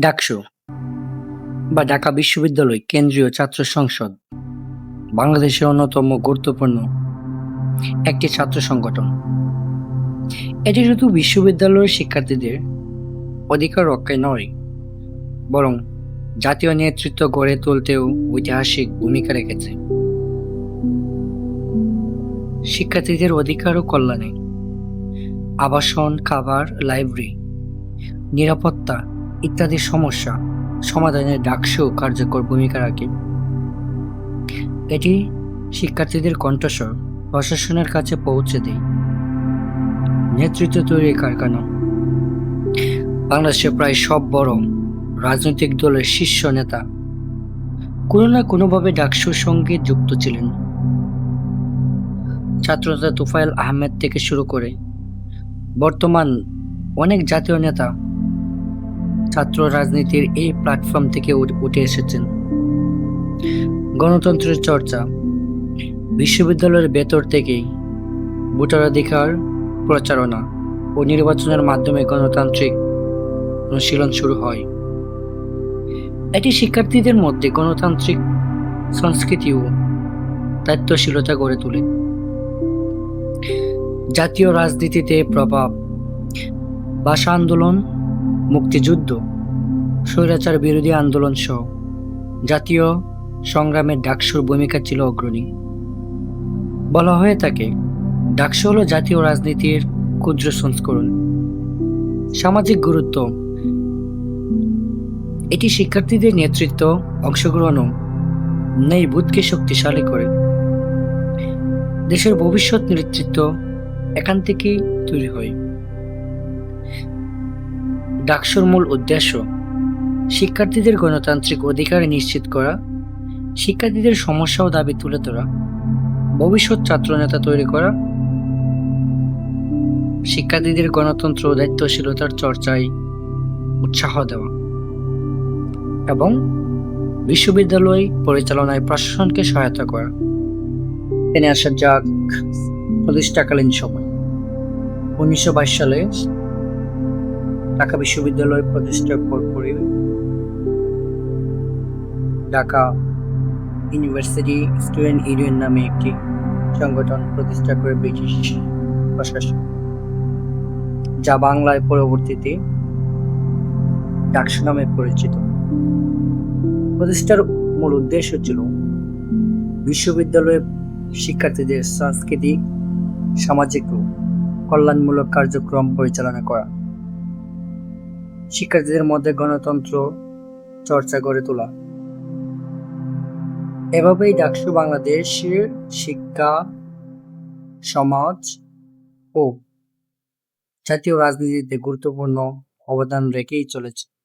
ডাকসু বা ঢাকা বিশ্ববিদ্যালয় কেন্দ্রীয় ছাত্র সংসদ বাংলাদেশের অন্যতম গুরুত্বপূর্ণ একটি ছাত্র সংগঠন। এটি শুধু বিশ্ববিদ্যালয়ের শিক্ষার্থীদের অধিকার রক্ষায় নয়, বরং জাতীয় নেতৃত্ব গড়ে তুলতেও ঐতিহাসিক ভূমিকা রেখেছে। শিক্ষার্থীদের অধিকার ও কল্যাণে আবাসন, খাবার, লাইব্রেরি, নিরাপত্তা ইত্যাদি সমস্যা সমাধানে ডাকসু কার্যকর ভূমিকা রাখে। এটি শিক্ষার্থীদের কণ্ঠস্বর প্রশাসনের কাছে পৌঁছে দেয়। নেতৃত্ব তৈরি কারখানা। বাংলাদেশের প্রায় সব বড় রাজনৈতিক দলের শীর্ষ নেতা কোনো না কোনোভাবে ডাকসুর সঙ্গে যুক্ত ছিলেন। ছাত্রনেতা তুফাইল আহমেদ থেকে শুরু করে বর্তমান অনেক জাতীয় নেতা ছাত্র রাজনীতির এই প্ল্যাটফর্ম থেকে উঠে এসেছেন। গণতন্ত্রের চর্চা। বিশ্ববিদ্যালয়ের ভেতর থেকেই ভোটাধিকার প্রচারণা ও নির্বাচনের মাধ্যমে গণতান্ত্রিক অনুশীলন শুরু হয়। এটি শিক্ষার্থীদের মধ্যে গণতান্ত্রিক সংস্কৃতি ও দায়িত্বশীলতা গড়ে তোলে। জাতীয় রাজনীতিতে প্রভাব, ভাষা আন্দোলন মুক্তিযুদ্ধ, স্বৈরাচার বিরোধী আন্দোলন সহ জাতীয় সংগ্রামের ডাকসুর ভূমিকা ছিল অগ্রণী। বলা হয়ে থাকে ডাকসু হল জাতীয় রাজনীতির ক্ষুদ্র সংস্করণ। সামাজিক গুরুত্ব, এটি শিক্ষার্থীদের নেতৃত্ব অংশগ্রহণ ও ন্যায়বোধকে শক্তিশালী করে। দেশের ভবিষ্যৎ নেতৃত্ব এখান থেকেই তৈরি হয়। ডাকসুর মূল উদ্দেশ্য, শিক্ষার্থীদের গণতান্ত্রিক অধিকার নিশ্চিত করা, শিক্ষার্থীদের সমস্যা ও দাবি তুলে ধরা, ভবিষ্যৎ ছাত্রনেতা তৈরি করা, শিক্ষার্থীদের গণতন্ত্র ও দায়িত্বশীলতার চর্চায় উৎসাহ দেওয়া এবং বিশ্ববিদ্যালয় পরিচালনায় প্রশাসনকে সহায়তা করা। তিনি আসা যাক প্রতিষ্ঠাকালীন সময়। উনিশশো বাইশ সালে ঢাকা বিশ্ববিদ্যালয় প্রতিষ্ঠার পরপরই ঢাকা ইউনিভার্সিটি স্টুডেন্ট ইউনিয়ন নামে একটি সংগঠন প্রতিষ্ঠা করে ব্রিটিশ প্রশাসন। যা বাংলায় পরবর্তীতে ডাকসু নামে পরিচিত। প্রতিষ্ঠার মূল উদ্দেশ্য ছিল বিশ্ববিদ্যালয়ের শিক্ষার্থীদের সাংস্কৃতিক, সামাজিক ও কল্যাণমূলক কার্যক্রম পরিচালনা করা। শিক্ষার্থীদের মধ্যে গণতন্ত্র চর্চা গড়ে তোলা। এভাবেই ডাকসু বাংলাদেশের শিক্ষা, সমাজ ও জাতীয় রাজনীতিতে গুরুত্বপূর্ণ অবদান রেখেই চলেছে।